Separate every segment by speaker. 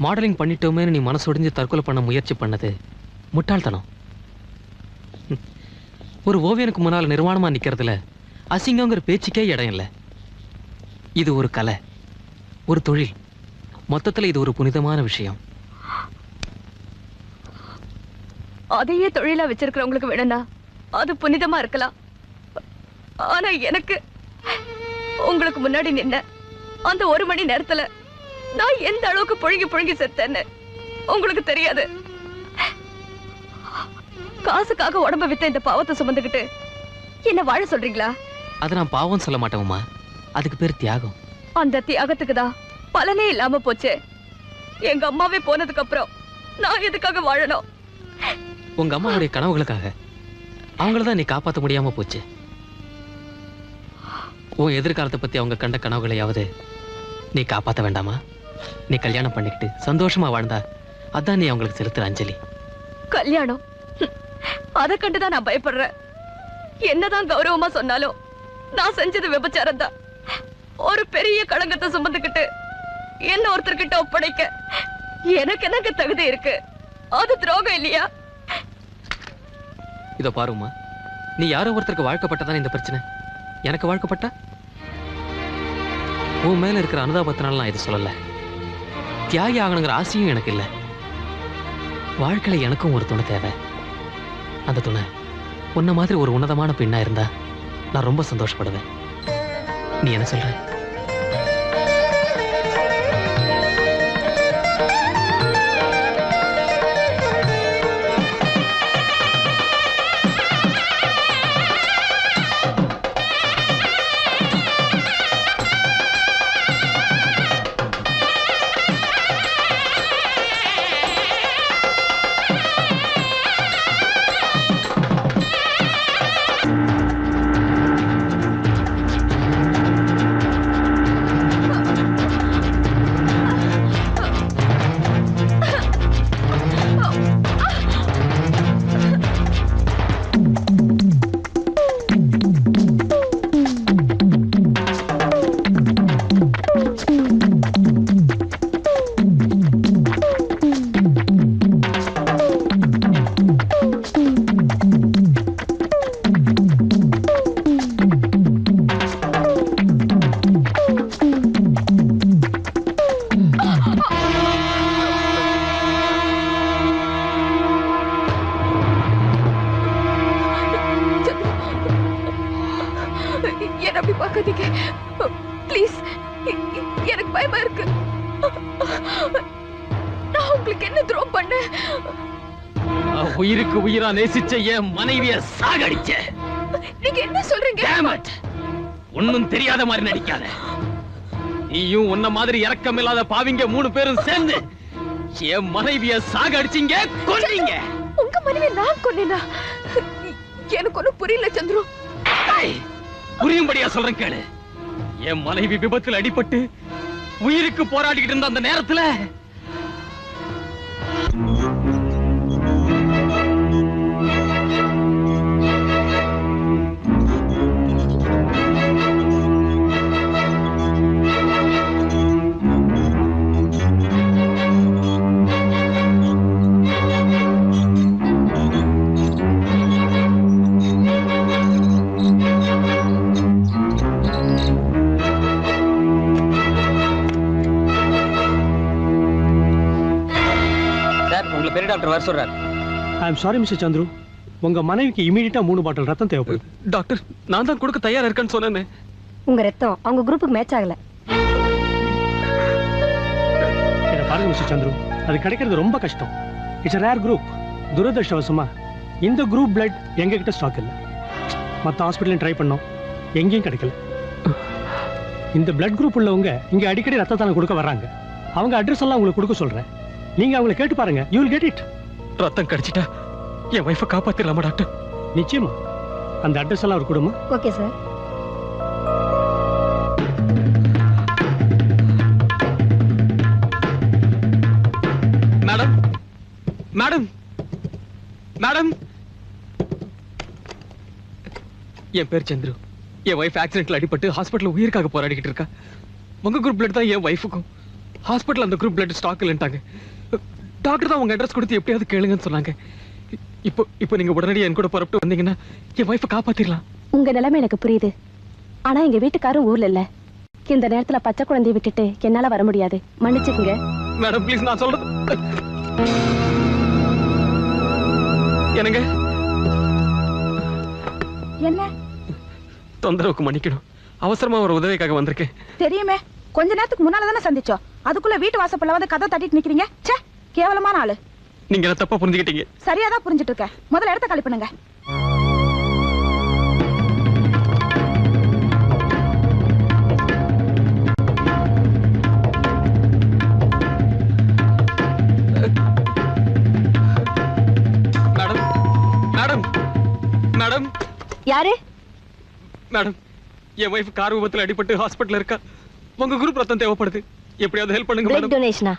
Speaker 1: Modelling பண்ணிட்டோமேன்னு நீ மனசு உடைஞ்சு தற்கொலை பண்ண முயற்சி பண்ணது முட்டாள்தனம். ஒரு ஓவியனுக்கு முன்னால் நிர்வாணமா நிக்கிறதுல அசிங்கங்கிற பேச்சுக்கே இடம் இல்லை. இது ஒரு கலை ஒரு தொழில். மொத்தத்துல இது ஒரு புனிதமான விஷயம்.
Speaker 2: அதையே தொழிலா வச்சிருக்கிறவங்களுக்கு வேணும்னா அது புனிதமா இருக்கலாம். ஆனா எனக்கு உங்களுக்கு முன்னாடி நின்ன அந்த ஒரு மணி நேரத்துல நான் எந்த அளவுக்கு புழுங்கி புழுங்கி செத்தேன்னு உங்களுக்கு தெரியாது. காசுக்காக உடம்ப வித்த இந்த பாவத்தை சுமந்துக்கிட்டு என்ன வாழ சொல்றீங்களா?
Speaker 1: அதை நான் பாவம் சொல்ல மாட்டேன்மா அதுக்கு பேர் தியாகம்.
Speaker 2: அந்த தியாகத்துக்கு தான் பலனே இல்லாம போச்சு. எங்க அம்மாவே போனதுக்கு அப்புறம் நான் எதுக்காக வாழணும்?
Speaker 1: உங்க அம்மாவுடைய கனவுகளுக்காக அவங்கள தான் நீ காப்பாற்ற முடியாம போச்சு. உன் எதிர்காலத்தை பத்தி அவங்க கண்ட கனவுகளையாவது நீ காப்பாற்ற வேண்டாமா? நீ கல்யாணம் பண்ணிக்கிட்டு சந்தோஷமா வாழ்ந்தா அதான் நீ அவங்களுக்கு செலுத்துற அஞ்சலி.
Speaker 2: கல்யாணம்? அதை கண்டுதான் நான் பயப்படுறேன். என்னதான் கௌரவமா சொன்னாலும் நான் செஞ்சது விபச்சாரம் தான் ஒரு பெரிய களங்கத்தை சுமந்துக்கிட்டு என்ன ஒருத்தர்கிட்ட ஒப்படைக்க எனக்கு என்னங்க தகுதி இருக்கு? அது துரோகம் இல்லையா?
Speaker 1: இதோ பாருமா நீ யாரோ ஒருத்தருக்கு வாழ்க்கப்பட்டதானே இந்த பிரச்சனை? எனக்கு வாழ்க்கப்பட்டா? உன் மேல இருக்கிற அனுதாபத்தினால நான் இது சொல்லல. தியாகி ஆகணுங்கிற ஆசையும் எனக்கு இல்லை. வாழ்க்கையில் எனக்கும் ஒரு துணை தேவை. அந்த துணை உன்ன மாதிரி ஒரு உன்னதமான பெண்ணாக இருந்தா நான் ரொம்ப சந்தோஷப்படுவேன். நீ என்ன சொல்ற?
Speaker 2: என்ன அப்படி பார்க்காதீங்க. ப்ளீஸ் எனக்கு பயமா இருக்கு. நான் உங்களுக்கு என்ன துரோகம் பண்ணேன்?
Speaker 1: உயிருக்கு உயிரா நேசிச்ச என் மனைவிய சாகடிச்ச.
Speaker 2: நீங்க என்ன சொல்றீங்க?
Speaker 1: ஒன்னும் தெரியாத மாதிரி நடிக்காத. நீயும் உன்ன மாதிரி இரக்கம் இல்லாத பாவிங்க மூணு பேரும் சேர்ந்து என் மனைவிய சாகடிச்சீங்க கொன்னீங்க
Speaker 2: உங்க மனைவி நான் கொன்னேனா? எனக்கு ஒண்ணும் புரியல சந்துரு.
Speaker 1: புரியும்படியா சொல்றேன் கேளு. என் மனைவி விபத்தில் அடிபட்டு உயிருக்கு போராடிக்கிட்டு இருந்த அந்த நேரத்துல
Speaker 3: டாக்டர் வர சொல்றாரு.
Speaker 4: I am sorry mister Chandru உங்க மனைவிக்கு இமீடியட்டா மூணு பாட்டில் ரத்தம் தேவைப்படுது.
Speaker 1: டாக்டர் நான் தான் கொடுக்க தயாரா இருக்கேன்னு சொன்னேனே.
Speaker 5: உங்க ரத்தம் அவங்க குரூப்புக்கு மேட்ச் ஆகல.
Speaker 4: இதை பாருங்க மிஸ்டர் சந்துரு அது கிடைக்கிறது ரொம்ப கஷ்டம். இட்ஸ் ரேர் குரூப் துரதிருஷ்டவசமா இந்த குரூப் பிளட் எங்க கிட்ட ஸ்டாக் இல்லை. மற்ற ஹாஸ்பிட்டலையும் ட்ரை பண்ணோம். எங்கேயும் கிடைக்கல. இந்த பிளட் குரூப் உள்ளவங்க இங்க அடிக்கடி ரத்த தானம் கொடுக்க வர்றாங்க. அவங்க அட்ரஸ் எல்லாம் உங்களுக்கு கொடுக்க சொல்றேன். நீங்க அவங்களை கேட்டு பாருங்க. யூ வில் கெட் இட்
Speaker 1: ரத்தம் கடிச்சிட்டா என் ஒய்ஃபை காப்பாத்திடலாமா டாக்டர்
Speaker 4: நிச்சயமா. அந்த அட்ரஸ் எல்லாம் அவர் கொடுமா?
Speaker 5: Okay sir
Speaker 1: madam madam madam என் பேர் சந்துரு. என் ஒய்ஃப் ஆக்சிடென்ட்ல அடிபட்டு ஹாஸ்பிட்டல் உயிருக்காக போராடிக்கிட்டு இருக்கா. உங்க குரூப் பிளட் தான் என் ஒய்ஃபுக்கும் ஹாஸ்பிட்டல் அந்த குரூப் பிளட் ஸ்டாக் இல்லைன்ட்டாங்க. டாக்டர் தான் உங்க அட்ரஸ் கொடுத்து எப்படியாவது கேளுங்கன்னு சொன்னாங்க. இப்போ இப்போ நீங்க உடனடியாக என் கூட புறப்பட்டு வந்தீங்கன்னா என் ஒய்ஃபை காப்பாத்திடலாம்
Speaker 6: உங்க நிலைமை எனக்கு புரியுது. ஆனா எங்க வீட்டுக்காரரும் ஊர்ல இல்ல. இந்த நேரத்துல பச்சை குழந்தைய விட்டுட்டு என்னால வர முடியாது. மன்னிச்சுக்குங்க.
Speaker 1: மேடம் ப்ளீஸ் நான் சொல்றது என்னங்க?
Speaker 7: என்ன?
Speaker 1: தொந்தரவுக்கு மன்னிக்கணும். அவசரமா ஒரு உதவிக்காக வந்திருக்கேன்.
Speaker 7: தெரியுமே கொஞ்ச நேரத்துக்கு முன்னால தானே சந்திச்சோம். அதுக்குள்ள வீட்டு வாசப்பல்ல வந்து கதை தட்டிட்டு நிக்கிறீங்க? ச்சே! கேவலமான ஆளு.
Speaker 1: நீங்க தப்பா புரிஞ்சுக்கிட்டீங்க?
Speaker 7: சரியா தான் புரிஞ்சுட்டு இருக்க முதல்ல இடத்த காலி பண்ணுங்க.
Speaker 1: மேடம்
Speaker 6: யாரு?
Speaker 1: மேடம் என் ஒய்ஃப் கார் விபத்துல அடிபட்டு ஹாஸ்பிட்டல் இருக்கா. உங்க குரூப் ரத்தம் தேவைப்படுது. எப்படியாவது ஹெல்ப் பண்ணுங்க
Speaker 6: டொனேஷனா.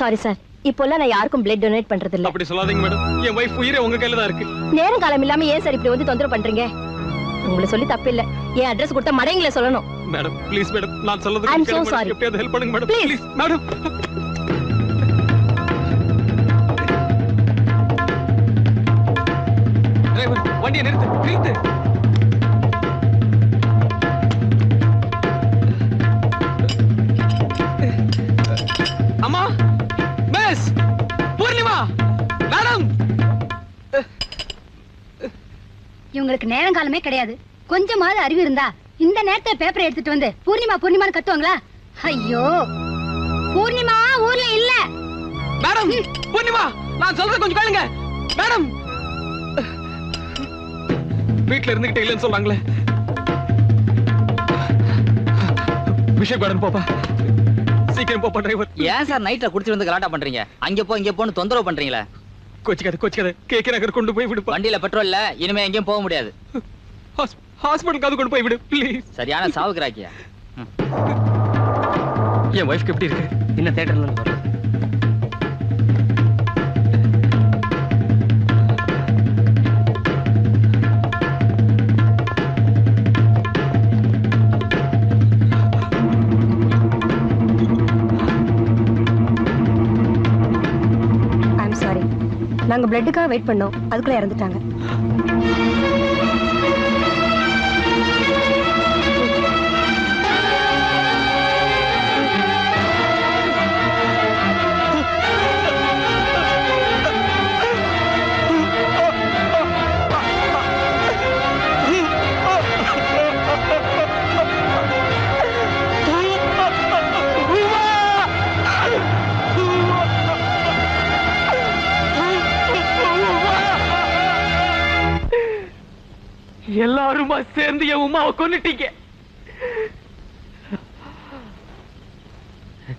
Speaker 6: சாரி சார் இப்போல்லாம் நான் யாருக்கும் பிளட் டொனேட் பண்றது இல்ல
Speaker 1: அப்படி சொல்லாதீங்க மேடம் என் ஒய்ஃப் உயிரே உங்க கையில தான் இருக்கு.
Speaker 6: நேரம் காலம் இல்லாம ஏன் சார் இப்படி வந்து தொந்தரவு பண்றீங்க? உங்களை சொல்லி தப்பு இல்ல என் அட்ரஸ் கொடுத்தா மடைங்களை சொல்லணும்.
Speaker 1: மேடம் ப்ளீஸ் மேடம் நான்
Speaker 6: I'm so
Speaker 1: கேளுங்க மேடம்.
Speaker 6: sorry.
Speaker 1: எப்படியாவது ஹெல்ப் பண்ணுங்க மேடம். ப்ளீஸ் மேடம் டிரைவர் வண்டியை நிறுத்து நிறுத்து.
Speaker 8: இவங்களுக்கு நேரங்காலமே கிடையாது. கொஞ்சமாவது அறிவு இருந்தா இந்த நேரத்துல பேப்பரை எடுத்துட்டு வந்து பூர்ணிமா பூர்ணிமான்னு கத்துவாங்களா ஐயோ. பூர்ணிமா ஊர்ல இல்ல.
Speaker 1: மேடம் பூர்ணிமா நான் சொல்றது கொஞ்சம் கேளுங்க. மேடம். வீட்ல இருந்துகிட்டே இல்லைன்னு சொல்றாங்களே. விஷயம் மேடம் போப்பா. சீக்கிரம் போப்பா டிரைவர்
Speaker 3: ஏன் சார் நைட்ல குடிச்சிட்டு வந்து கலாட்டா பண்றீங்க? அங்க போ இங்க போன்னு தொந்தரவு பண்றீங்களே.
Speaker 1: கொச்சிக்காத கொச்சிக்காத. கேக்கே நகர் கொண்டு போய் விடுப்பா.
Speaker 3: வண்டியில பெட்ரோல் இல்ல இனிமே எங்கேயும் போக முடியாது.
Speaker 1: ஹாஸ்பிட்டலுக்கு அது கொண்டு போய் விடு ப்ளீஸ்
Speaker 3: சரியான சாவுக்குறாக்கியா
Speaker 1: என் ஒய்ஃப்க்கு எப்படி இருக்கு?
Speaker 3: இன்னும் தேட்டர்ல இருந்து
Speaker 6: நாங்க பிளட்டுக்காக வெயிட் பண்ணோம். அதுக்குள்ள இறந்துட்டாங்க.
Speaker 1: சேர்ந்து என் உமாவை கொன்னுட்டீங்க.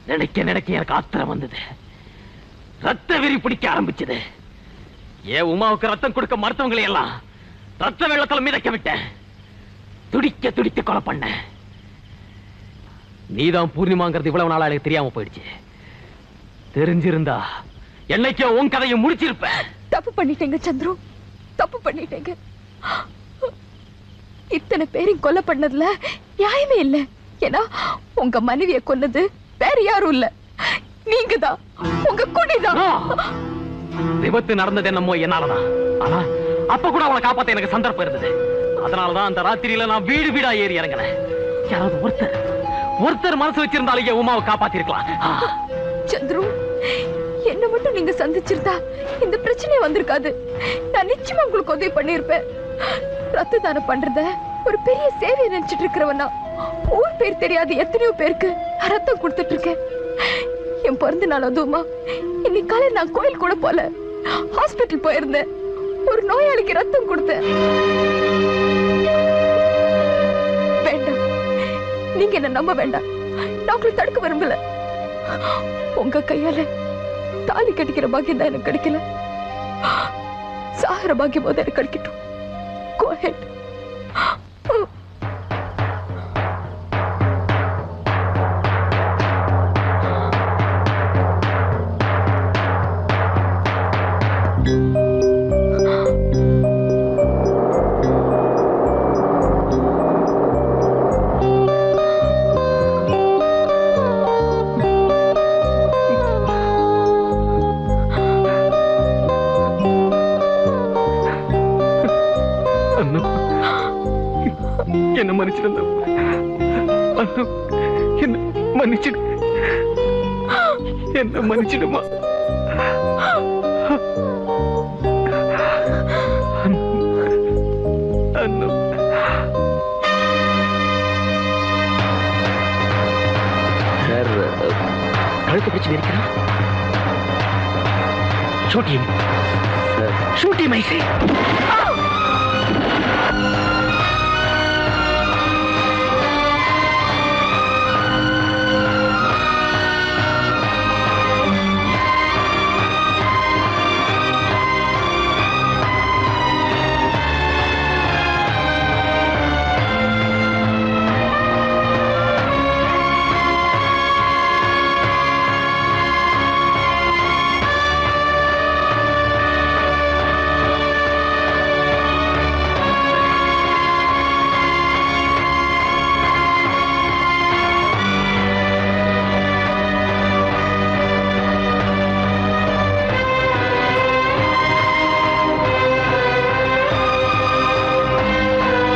Speaker 1: நினைக்க நினைக்க எனக்கு ஆத்திரம் வந்தது. ரத்த வெறி பிடிக்க ஆரம்பிச்சது. ஏன் உமாவுக்கு ரத்தம் கொடுக்க மருத்துவங்களை எல்லாம் ரத்த வெள்ளத்தில் மிதக்க விட்டேன். துடிக்க துடிக்க கொலை பண்ண நீதான் பூர்ணிமாங்கிறது இவ்வளவு நாளா எனக்கு தெரியாம போயிடுச்சு. தெரிஞ்சிருந்தா என்னைக்கோ உன் கதையை முடிச்சிருப்பேன்.
Speaker 9: தப்பு பண்ணிட்டேங்க சந்துரு. தப்பு பண்ணிட்டேங்க. இத்தனை பேரையும் கொலை பண்ணதுல நியாயமே இல்ல. ஏன்னா உங்க மனைவிய கொன்னது வேற யாரும் இல்ல. நீங்க தான் உங்க குடிதான்!
Speaker 1: விபத்து நடந்தது என்னமோ என்னாலதான் ஆனா அப்ப கூட அவளை காப்பாத்த எனக்கு சந்தர்ப்பம் இருந்தது. அதனாலதான் அந்த ராத்திரியில நான் வீடு வீடா ஏறி இறங்கினேன். யாராவது ஒருத்தர் ஒருத்தர் மனசு வச்சிருந்தாலே உமாவை காப்பாத்திருக்கலாம்.
Speaker 9: சந்துரு என்ன மட்டும் நீங்க சந்திச்சிருந்தா இந்த பிரச்சனை வந்திருக்காது. நான் நிச்சயமா உங்களுக்கு உதவி பண்ணிருப்பேன் ரத்த தானம் பண்றத ஒரு பெரிய சேவை நினைச்சிட்டு இருக்கிறவனா? ஊர் பேர் தெரியாத எத்தனையோ பேருக்கு ரத்தம் கொடுத்துட்டு இருக்கேன் என் பிறந்த நாள் அதுவுமா. இன்னைக்கு காலையில் நான் கோயில் கூட போல. ஹாஸ்பிட்டல் போயிருந்தேன். ஒரு நோயாளிக்கு ரத்தம் கொடுத்தேன். வேண்டாம். நீங்க என்ன நம்ப வேண்டாம். டாக்டர் தடுக்க விரும்பல. உங்க கையால தாலி கட்டிக்கிற பாக்கியம் தான் எனக்கு கிடைக்கல. சாகர பாக்கியம் போது எனக்கு கிடைக்கட்டும். it. Ahead.
Speaker 1: என்ன மன்னிச்சிடு. என்ன மன்னிச்சிடுமா.
Speaker 10: சார்
Speaker 1: கழுத்து பிடிச்சு வெறிக்கிறான் ஷூட்டிங் ஷூட்டிங் மைசே